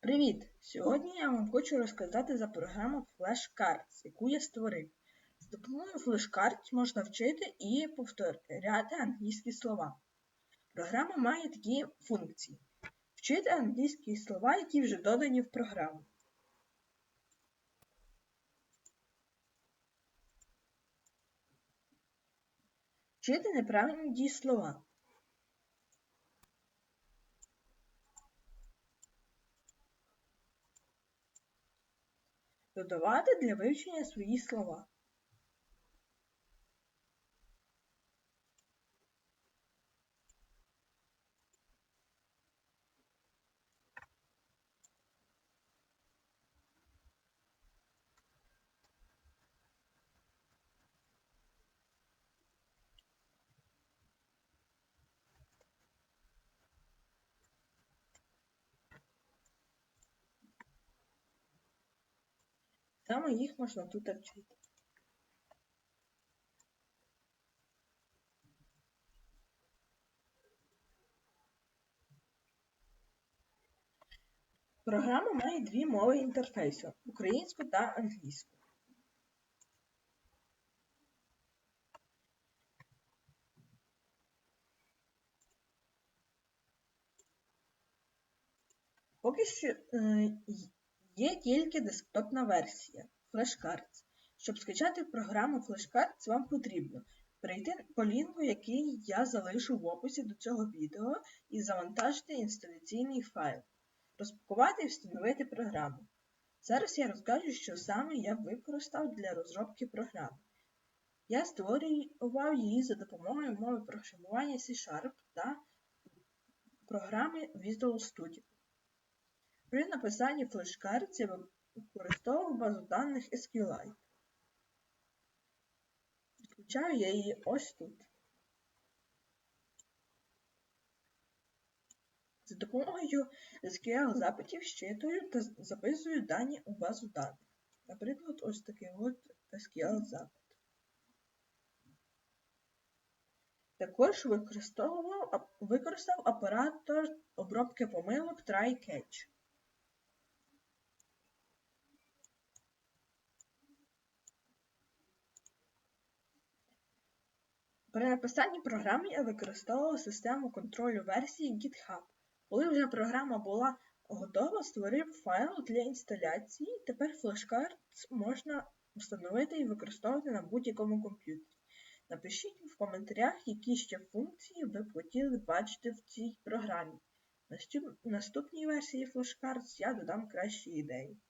Привіт! Сьогодні я вам хочу розказати за програму Flashcards, яку я створив. З допомогою Flashcards можна вчити і повторяти англійські слова. Програма має такі функції: вчити англійські слова, які вже додані в програму. Вчити неправильні дієслова. Додавати для вивчення свої слова. Саме їх можна тут вчити. Програма має дві мови інтерфейсу українську та англійську. Поки що е, є тільки десктопна версія Flashcards. Щоб скачати програму Flashcards, вам потрібно перейти по лінку, який я залишу в описі до цього відео, і завантажити інсталяційний файл, розпакувати і встановити програму. Зараз я розкажу, що саме я використав для розробки програми. Я створював її за допомогою мови програмування C-Sharp та програми Visual Studio. При написанні флешкарт я використовував базу даних SQLite. Підключаю я її ось тут. За допомогою SQL запитів щитую та записую дані у базу даних. Наприклад, ось такий от SQL запит. Також використовував, використав оператор обробки помилок try-catch. При написанні програми я використовував систему контролю версії GitHub. Коли вже програма була готова, створив файл для інсталяції. Тепер флешкарт можна встановити і використовувати на будь-якому комп'ютері. Напишіть в коментарях, які ще функції ви б хотіли бачити в цій програмі. Наступній версії Flashcards я додам кращі ідеї.